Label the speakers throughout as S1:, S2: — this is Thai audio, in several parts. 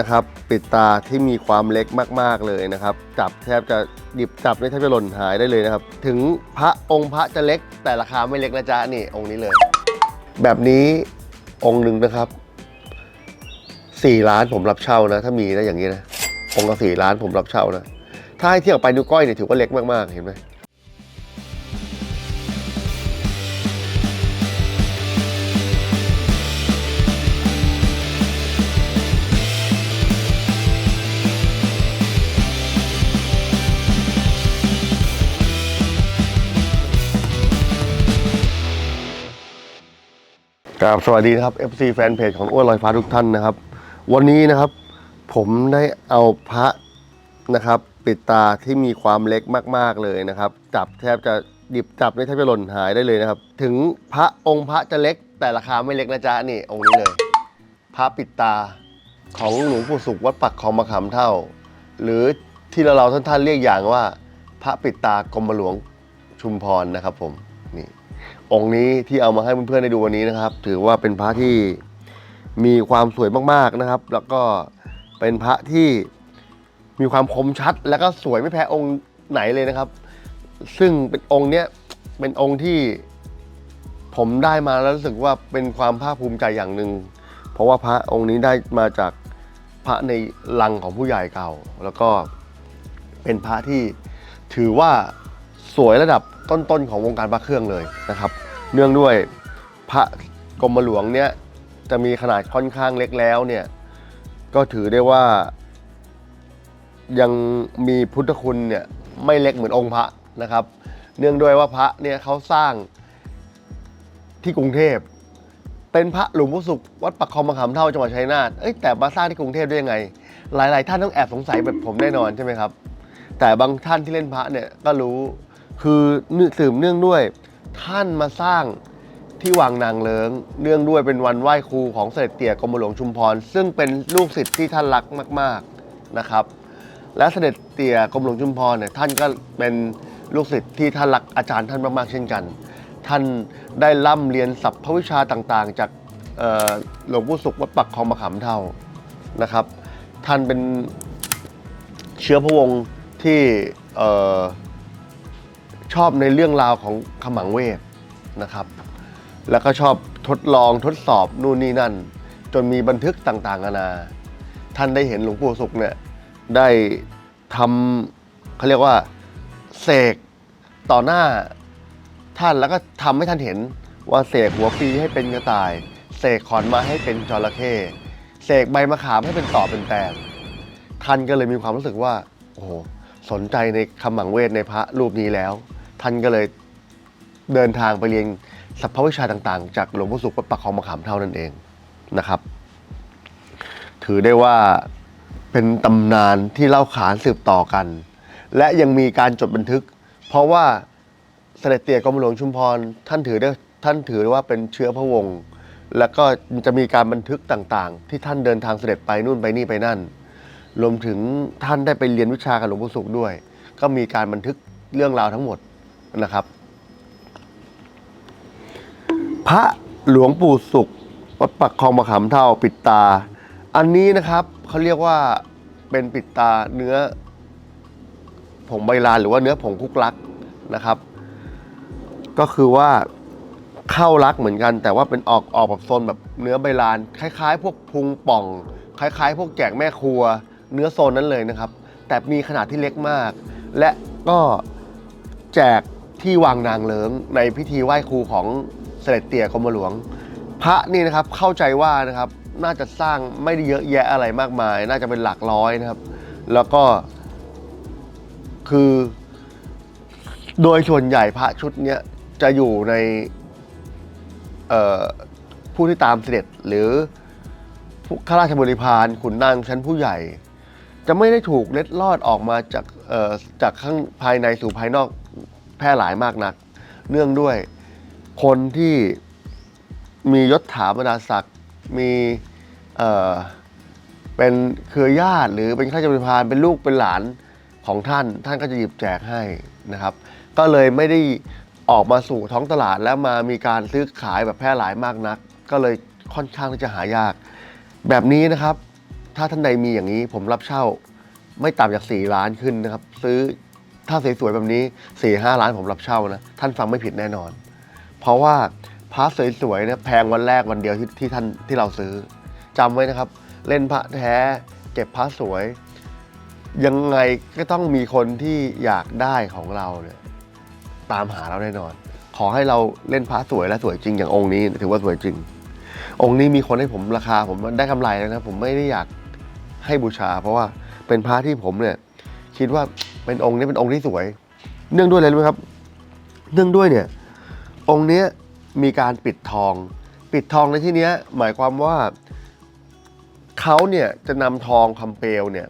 S1: นะครับ ปิดตาที่มีความเล็กมาก ๆเลยนะครับ จับแทบจะหยิบจับนี่แทบจะหล่นหายได้เลยนะครับ ถึงพระองค์พระจะเล็ก แต่ราคาไม่เล็กนะจ๊ะนี่องค์นี้เลย แบบนี้องค์หนึ่งนะครับสี่ล้านผมรับเช่านะ ถ้ามีนะอย่างนี้นะองค์ละสี่ล้านผมรับเช่านะถ้าให้เทียบไปนิ้วก้อยเนี่ยถือว่าเล็กมากๆเห็นไหม ครับสวัสดีนะครับ FC แฟนเพจของอ้วนลอยฟ้าทุกท่านนะครับ วันนี้นะครับ ผมได้เอาพระนะครับ ปิดตาที่มีความเล็กมาก ๆเลยนะครับ จับแทบจะหยิบจับนี่แทบจะหล่นหายได้เลยนะครับ ถึงพระองค์พระจะเล็ก แต่ราคาไม่เล็กนะจ๊ะนี่องค์นี้เลย พระปิดตาของหลวงปู่สุขวัดปักคลองมะขามเท่า หรือที่เราท่านๆเรียกอย่างว่า พระปิดตากรมหลวงชุมพรนะครับผม องค์นี้ที่เอามาให้เพื่อนๆได้ดูวันนี้นะครับ ถือว่าเป็นพระที่มีความสวยมากๆนะครับ แล้วก็เป็นพระที่มีความคมชัด แล้วก็สวยไม่แพ้องค์ไหนเลยนะครับ ซึ่งเป็นองค์เนี้ยเป็นองค์ที่ผมได้มาแล้วรู้สึกว่าเป็นความภาคภูมิใจอย่างหนึ่งเพราะว่าพระองค์นี้ได้มาจากพระในลังของผู้ใหญ่เก่า แล้วก็เป็นพระที่ถือว่าสวยระดับ ต้นๆของวงการพระเครื่องเลยนะครับ เนื่องด้วยพระกรมหลวงเนี่ยจะมีขนาดค่อนข้างเล็กแล้วเนี่ยก็ถือได้ว่า ยังมีพุทธคุณเนี่ยไม่เล็กเหมือนองค์พระนะครับ เนื่องด้วยว่าพระเนี่ยเขาสร้างที่กรุงเทพเป็นพระหลวงพ่อสุขวัดปักคลองมะขามเท่าจังหวัดชัยนาทเอ้ยแต่มาสร้างที่กรุงเทพได้ยังไง หลาย ๆ ท่านต้องแอบสงสัยแบบผมแน่นอนใช่ไหมครับ แต่บางท่านที่เล่นพระเนี่ยก็รู้ คือสืบเนื่องด้วยท่านมาสร้างที่วังนางเลิงเนื่องด้วยเป็นวันไหว้ครูของเสด็จเตี่ยกรมหลวงชุมพร ซึ่งเป็นลูกศิษย์ที่ท่านรักมาก ๆนะครับ และเสด็จเตี่ยกรมหลวงชุมพรเนี่ยท่านก็เป็นลูกศิษย์ที่ท่านรักอาจารย์ท่านมากๆเช่นกัน ท่านได้ร่ำเรียนศัพท์วิชาต่างๆ จากหลวงปู่สุขวัดปักคลองมะขามเท่านะครับ ท่านเป็นเชื้อพระวงศ์ที่ ชอบในเรื่องราวของขมังเวทนะครับ แล้วก็ชอบทดลองทดสอบนู่นนี่นั่น จนมีบันทึกต่างๆนานา ท่านได้เห็นหลวงปู่สุขเนี่ยได้ทำเขาเรียกว่าเสกต่อหน้าท่านแล้วก็ทำให้ท่านเห็นว่าเสกหัวปีให้เป็นกระต่ายเสกขอนไม้ให้เป็นจระเข้เสกใบมะขามให้เป็นต่อเป็นแตนท่านก็เลยมีความรู้สึกว่า โอ้โห สนใจในคำหมังเวทในพระรูปนี้แล้ว ท่านก็เลยเดินทางไปเรียนสัพพวิชาต่างๆ จากหลวงพ่อสุขวัดปักคลองมะขามเท่านั่นเองนะครับ ถือได้ว่าเป็นตำนานที่เล่าขานสืบต่อกัน และยังมีการจดบันทึก เพราะว่าเสด็จเตี่ยกรมหลวงชุมพรท่านถือได้ท่านถือว่าเป็นเชื้อพระวงศ์แล้วก็จะมีการบันทึกต่างๆ ที่ท่านเดินทางเสด็จไปนู่นไปนี่ไปนั่น รวมถึงท่านได้ไปเรียนวิชากับหลวงปู่สุขด้วย ก็มีการบันทึกเรื่องราวทั้งหมด นะครับ พระหลวงปู่สุขวัดปักคลองมะขามเท่าปิดตา อันนี้นะครับเขาเรียกว่าเป็นปิดตาเนื้อ ผงใบลานหรือว่าเนื้อผงคุกลักนะครับ ก็คือว่าเข้ารักเหมือนกัน แต่ว่าเป็นออกออกแบบโซนแบบเนื้อใบลาน คล้าย ๆ พวกพุงป่อง คล้าย ๆ พวกแจกแม่ครัว เนื้อโซนนั้นเลยนะครับ แต่มีขนาดที่เล็กมาก และก็แจก ที่วางนางเลิงในพิธีไหว้ครูของเสด็จเตี่ยกรมหลวง พระนี่นะครับเข้าใจว่านะครับน่าจะสร้างไม่ได้เยอะแยะอะไรมากมาย น่าจะเป็นหลักร้อยนะครับ แล้วก็คือ โดยส่วนใหญ่พระชุดเนี้ยจะอยู่ในผู้ที่ตามเสด็จหรือข้าราชบริพารขุนนางชั้นผู้ใหญ่ จะไม่ได้ถูกเล็ดลอดออกมาจากจากข้างภายในสู่ภายนอก แพร่หลายมากนัก เนื่องด้วยคนที่มียศถาบรรดาศักดิ์มีเอ่อเป็นเครือญาติหรือเป็นข้าราชบริพารเป็นลูกเป็นหลานของท่าน ท่านก็จะหยิบแจกให้นะครับ ก็เลยไม่ได้ออกมาสู่ท้องตลาดแล้วมามีการซื้อขายแบบแพร่หลายมากนัก ก็เลยค่อนข้างที่จะหายาก แบบนี้นะครับ ถ้าท่านใดมีอย่างนี้ผมรับเช่าไม่ต่ำจากสี่ล้านขึ้นนะครับ ซื้อ ถ้าสวยๆแบบนี้สี่ห้าล้านผมรับเช่านะ ท่านฟังไม่ผิดแน่นอน เพราะว่าพระสวยๆเนี่ยแพงวันแรกวันเดียวที่ที่ท่านที่เราซื้อจำไว้นะครับ เล่นพระแท้เก็บพระสวย ยังไงก็ต้องมีคนที่อยากได้ของเราเนี่ยตามหาเราแน่นอน ขอให้เราเล่นพระสวยและสวยจริงอย่างองค์นี้ถือว่าสวยจริง องค์นี้มีคนให้ผมราคา ผมได้กำไรแล้วนะผมไม่ได้อยากให้บูชา เพราะว่าเป็นพระที่ผมเนี่ยคิดว่า เป็นองค์นี้เป็นองค์ที่สวย เนื่องด้วยอะไรรู้ไหมครับ เนื่องด้วยเนี่ย องค์นี้มีการปิดทอง ปิดทองในที่นี้หมายความว่าเขาเนี่ยจะนำทองคำเปลวเนี่ย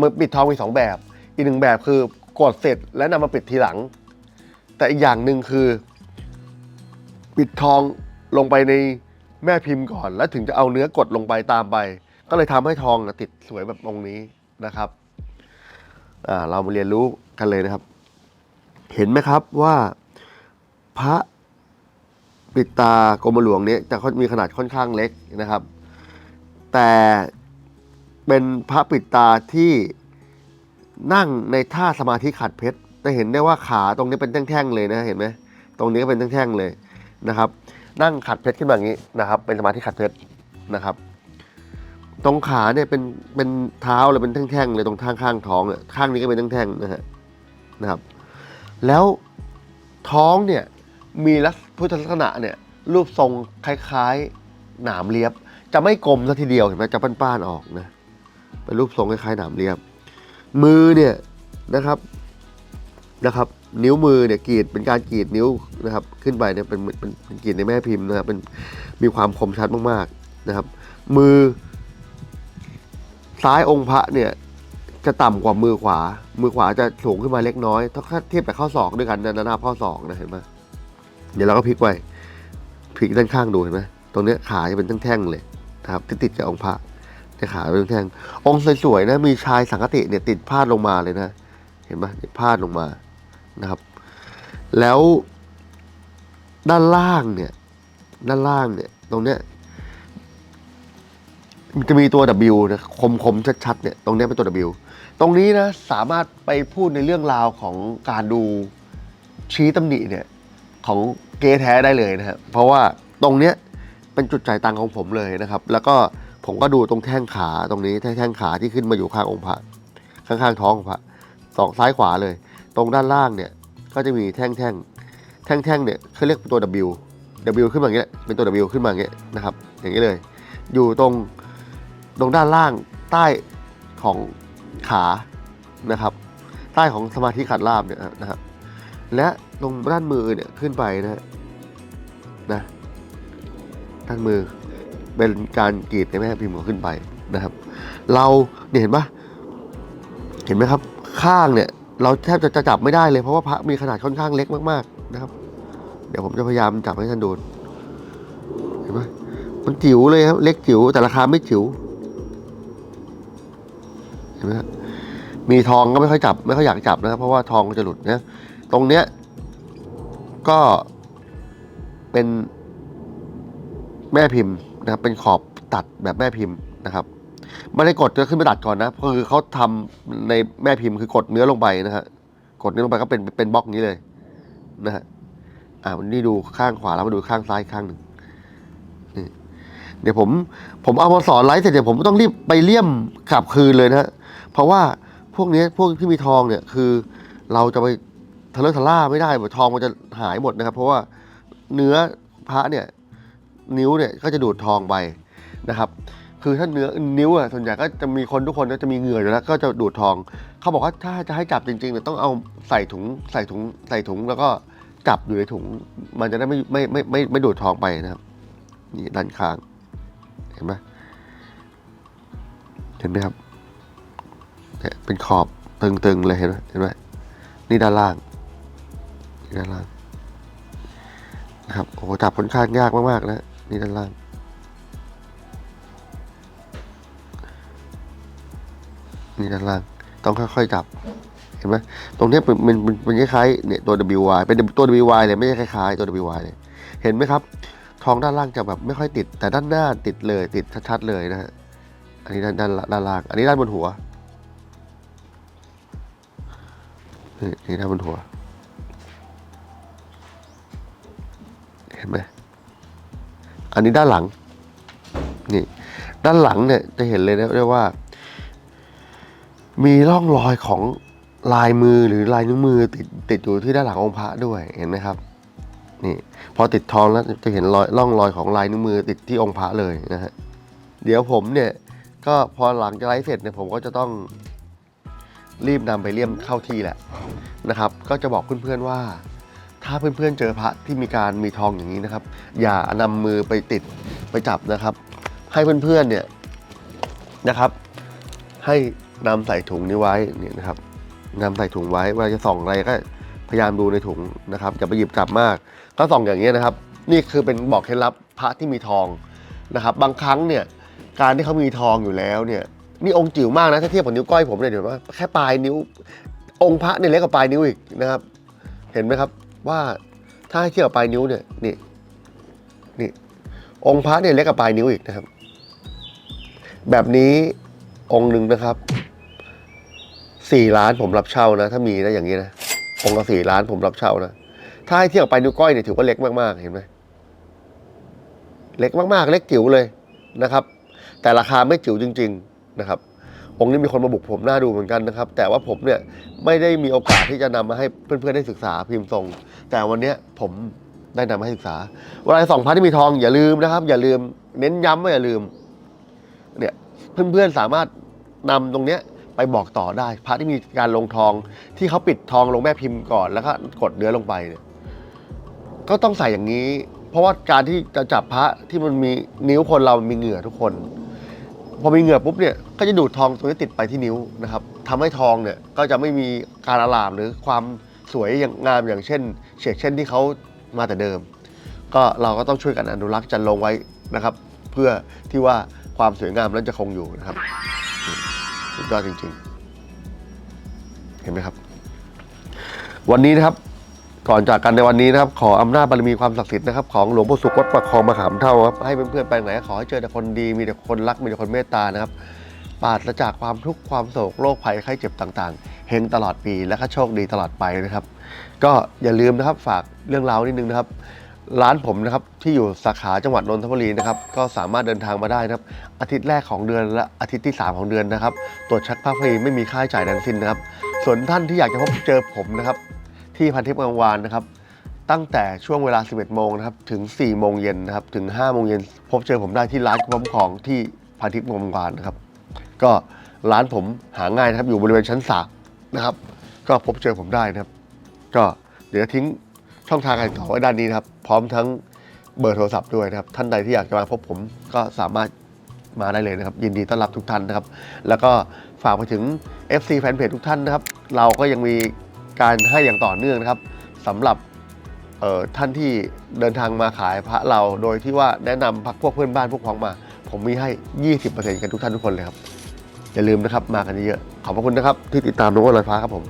S1: มือปิดทองมีสองแบบ อีกหนึ่งแบบคือกดเสร็จแล้วนำมาปิดทีหลัง แต่อีกอย่างหนึ่งคือ ปิดทองลงไปในแม่พิมพ์ก่อน แล้วถึงจะเอาเนื้อกดลงไปตามไป ก็เลยทำให้ทองนะติดสวยแบบองค์นี้นะครับ เรามาเรียนรู้กันเลยนะครับ เห็นไหมครับว่าพระปิดตากรมหลวงเนี้จะมีขนาดค่อนข้างเล็กนะครับ แต่เป็นพระปิดตาที่นั่งในท่าสมาธิขัดเพชรจะเห็นได้ว่าขาตรงนี้เป็นแท่งๆเลยนะเห็นไหมตรงนี้ก็เป็นแท่งๆเลยนะครับ นั่งขัดเพชรขึ้นมาอย่างนี้นะครับ เป็นสมาธิขัดเพชรนะครับ ตรงขาเนี่ยเป็นเป็นเท้าเลยเป็นแท่งๆเลยตรงข้างข้างท้องเนี่ยข้างนี้ก็เป็นแท่งๆนะฮะนะครับ แล้วท้องเนี่ยมีลักษพุทธลักษณะเนี่ยรูปทรงคล้ายๆหนามเลียบ จะไม่กลมซะทีเดียวเห็นไหมจะป้านๆออกนะเป็นรูปทรงคล้ายๆหนามเลียบ มือเนี่ยนะครับนะครับ นิ้วมือเนี่ยกรีดเป็นการกรีดนิ้วนะครับ ขึ้นไปเนี่ยเป็นเป็นเป็นกรีดในแม่พิมพ์นะครับเป็นมีความคมชัดมากๆนะครับ มือ ซ้ายองค์พระเนี่ยจะต่ำกว่ามือขวา มือขวาจะสูงขึ้นมาเล็กน้อย ถ้าเทียบกับข้อศอกด้วยกันนะหน้าข้อศอกนะเห็นไหมเดี๋ยวเราก็พลิกไว้พลิกด้านข้างดูเห็นไหมตรงเนี้ยขาจะเป็นแท่งๆเลยนะครับที่ติดกับองค์พระจะขาเป็นแท่งองค์สวยๆนะมีชายสังกติเนี่ยติดพาดลงมาเลยนะ เห็นไหมพาดลงมานะครับ แล้วด้านล่างเนี่ย ด้านล่างเนี่ย ตรงเนี้ย มันจะมีตัว W นะคมคมๆชัดๆเนี่ยตรงนี้เป็นตัว W ตรงนี้นะสามารถไปพูดในเรื่องราวของการดูชี้ตำหนิเนี่ยของเกย์แท้ได้เลยนะฮะเพราะว่าตรงเนี้ยเป็นจุดจ่ายตังของผมเลยนะครับ แล้วก็ผมก็ดูตรงแท่งขาตรงนี้แท่งขาที่ขึ้นมาอยู่ข้างองค์พระข้างๆท้องของพระสองซ้ายขวาเลย ตรงด้านล่างเนี่ยก็จะมีแท่งแท่งแท่งแท่งเนี่ยเขาเรียกตัว W W ขึ้นมาอย่างเงี้ยเป็นตัว W ขึ้นมาอย่างเงี้ยนะครับอย่างนี้เลย อยู่ตรง ตรงด้านล่างใต้ของขานะครับ ใต้ของสมาธิขัดลาบเนี่ยนะครับและตรงด้านมือเนี่ยขึ้นไปนะนะด้านมือเป็นการกรีดในแม่พิมพ์ของขึ้นไปนะครับ เราเนี่ยเห็นปะเห็นไหมครับ ข้างเนี่ย เราแทบจะจะจับไม่ได้เลยเพราะว่าพระมีขนาดค่อนข้างเล็กมากๆนะครับ เดี๋ยวผมจะพยายามจับให้ท่านดูเห็นไหมมันจิ๋วเลยครับ เล็กจิ๋วแต่ราคาไม่จิ๋ว นไหมครับมีทองก็ไม่ค่อยจับ ไม่ค่อยอยากจับนะครับ เพราะว่าทองมันจะหลุดนะตรงเนี้ยก็เป็นแม่พิมพ์นะครับ เป็นขอบตัดแบบแม่พิมพ์นะครับไม่ได้กดจะขึ้นไปตัดก่อนนะคือเขาทำในแม่พิมพ์คือกดเนื้อลงไปนะฮะกดเนื้อลงไปก็เป็นเป็นบล็อกนี้เลยนะฮะอ่าวันนี้ดูข้างขวาแล้วมาดูข้างซ้ายข้างหนึ่งนี่เดี๋ยวผม ผมเอามาสอนไลฟ์เสร็จเดี๋ยวผมต้องรีบไปเลี่ยมกลับคืนเลยนะฮะ เพราะว่าพวกนี้พวกที่มีทองเนี่ยคือเราจะไปทะเลาะทะล่าไม่ได้หมดทองมันจะหายหมดนะครับ เพราะว่าเนื้อพระเนี่ยนิ้วเนี่ยก็จะดูดทองไปนะครับ คือถ้าเนื้อนิ้วอะส่วนใหญ่ก็จะมีคนทุกคนก็จะมีเหงื่ออยู่แล้วก็จะดูดทอง เขาบอกว่าถ้าจะให้จับจริงๆเนี่ยต้องเอาใส่ถุงใส่ถุงใส่ถุงแล้วก็จับอยู่ในถุง มันจะได้ไม่ไม่ไม่ไม่ไม่ดูดทองไปนะครับ นี่ด้านข้าง เห็นไหมเห็นไหมครับ เป็นขอบตึงๆเลยเห็นไหมเห็นไหมนี่ด้านล่างนี่ด้านล่างนะครับโอ้โหจับค่อนข้างยากมากๆนะนี่ด้านล่างนี่ด้านล่างต้องค่อยๆจับเห็นไหมตรงนี้เป็นมันมันมันคล้ายๆเนี่ยตัว WY เป็นตัว WY เลยไม่ใช่คล้ายๆตัว WY เลยเห็นไหมครับทองด้านล่างจะแบบไม่ค่อยติดแต่ด้านหน้าติดเลยติดชัดๆเลยนะฮะอันนี้ด้านด้านด้านล่าง อันนี้ด้านบนหัว นี่นี่ด้านบนหัว เห็นไหมอันนี้ด้านหลัง นี่ ด้านหลังเนี่ยจะเห็นเลยนะเรียกว่า มีร่องรอยของลายมือหรือลายนิ้วมือติดติดอยู่ที่ด้านหลังองค์พระด้วยเห็นไหมครับ นี่พอติดทองแล้วจะเห็นรอยร่องรอยของลายนิ้วมือติดที่องค์พระเลยนะฮะเดี๋ยวผมเนี่ย ก็พอหลังจากไลฟ์เสร็จเนี่ยผมก็จะต้อง รีบนำไปเลี่ยมเข้าที่แหละนะครับ ก็จะบอกเพื่อนๆว่า ถ้าเพื่อนๆเจอพระที่มีการมีทองอย่างนี้นะครับ อย่านำมือไปติดไปจับนะครับ ให้เพื่อนๆเนี่ยนะครับ ให้นำใส่ถุงนี้ไว้นี่นะครับนำใส่ถุงไว้เวลาจะส่องอะไรก็พยายามดูในถุงนะครับอย่าไปหยิบจับมาก ก็ส่องอย่างนี้นะครับ นี่คือเป็นบอกเคล็ดลับพระที่มีทองนะครับ บางครั้งเนี่ยการที่เขามีทองอยู่แล้วเนี่ย นี่องค์จิ๋วมากนะถ้าเทียบกับนิ้วก้อยผมเนี่ยเดี๋ยวว่าแค่ปลายนิ้ว องค์พระเนี่ยเล็กกว่าปลายนิ้วอีกนะครับ เห็นไหมครับว่าถ้าให้เทียบกับปลายนิ้วเนี่ยนี่นี่องค์พระเนี่ยเล็กกว่าปลายนิ้วอีกนะครับ แบบนี้องค์หนึ่งนะครับสี่ล้านผมรับเช่านะ ถ้ามีนะอย่างนี้นะองค์ละสี่ล้านผมรับเช่านะถ้าให้เทียบกับปลายนิ้วก้อยเนี่ยถือว่าเล็กมากๆเห็นไหมเล็กมากๆ เล็กจิ๋วเลยนะครับ แต่ราคาไม่จิ๋วจริง ๆ นะครับองค์นี้มีคนมาบุกผมหน้าดูเหมือนกันนะครับ แต่ว่าผมเนี่ยไม่ได้มีโอกาสที่จะนำมาให้เพื่อนๆได้ศึกษาพิมพ์ทรง แต่วันนี้ผมได้นำมาให้ศึกษาเวลาส่องพระที่มีทองอย่าลืมนะครับ อย่าลืมเน้นย้ำว่าอย่าลืมเนี่ยเพื่อนๆสามารถนำตรงเนี้ยไปบอกต่อได้ พระที่มีการลงทองที่เขาปิดทองลงแม่พิมพ์ก่อนแล้วก็กดเนื้อลงไปเนี่ยก็ต้องใส่อย่างนี้ เพราะว่าการที่จะจับพระที่มันมีนิ้วคนเรามีเหงื่อทุกคน พอมีเหงื่อปุ๊บเนี่ยก็จะดูดทองตรงนี้ติดไปที่นิ้วนะครับทำให้ทองเนี่ยก็จะไม่มีการอลามหรือความสวยอย่างงามอย่างเช่นเฉกเช่นที่เขามาแต่เดิม ก็เราก็ต้องช่วยกันอนุรักษ์จันลงไว้นะครับ เพื่อที่ว่าความสวยงามนั้นจะคงอยู่นะครับสุดยอดจริง ๆ เห็นไหมครับ วันนี้นะครับ ก่อนจากกันในวันนี้นะครับ ขออำนาจบารมีความศักดิ์สิทธิ์นะครับของหลวงพ่อสุขวัดประคองมะขามเท่าครับให้เพื่อนๆไปไหนขอให้เจอแต่คนดีมีแต่คนรักมีแต่คนเมตตานะครับปราศจากความทุกข์ความโศกโรคภัยไข้เจ็บต่างๆเฮงตลอดปีและก็โชคดีตลอดไปนะครับ ก็อย่าลืมนะครับฝากเรื่องราวนิดนึงนะครับ ร้านผมนะครับที่อยู่สาขาจังหวัดนนทบุรีนะครับก็สามารถเดินทางมาได้นะครับ อาทิตย์แรกของเดือนและอาทิตย์ที่ 3 ของเดือนนะครับ ตรวจเชักภาพฟรีไม่มีค่าใช้จ่ายทั้งสิ้นนะครับ ส่วนท่านที่อยากจะพบเจอผมนะครับ ที่พันทิพย์กลางวานนะครับ ตั้งแต่ช่วงเวลา 11 โมงนะครับ ถึง 4 โมงเย็นนะครับ ถึง 5 โมงเย็น พบเจอผมได้ที่ร้านพร้อมของที่พันทิพย์กลางวานนะครับ ก็ร้านผมหาง่ายนะครับ อยู่บริเวณชั้นสามนะครับ ก็พบเจอผมได้นะครับ ก็เดี๋ยวทิ้งช่องทางการติดต่อไว้ด้านนี้นะครับ พร้อมทั้งเบอร์โทรศัพท์ด้วยนะครับ ท่านใดที่อยากจะมาพบผมก็สามารถมาได้เลยนะครับ ยินดีต้อนรับทุกท่านนะครับ แล้วก็ฝากไปถึง FC แฟนเพจทุกท่านนะครับ เราก็ยังมี การให้อย่างต่อเนื่องนะครับสำหรับท่านที่เดินทางมาขายพระเราโดยที่ว่าแนะนำพักพวกเพื่อนบ้านพวกพ้องมา ผมมีให้ 20%กันทุกท่านทุกคนเลยครับ อย่าลืมนะครับมากันเยอะๆขอบพระคุณนะครับที่ติดตามน้องอ้วนลอยฟ้าครับผม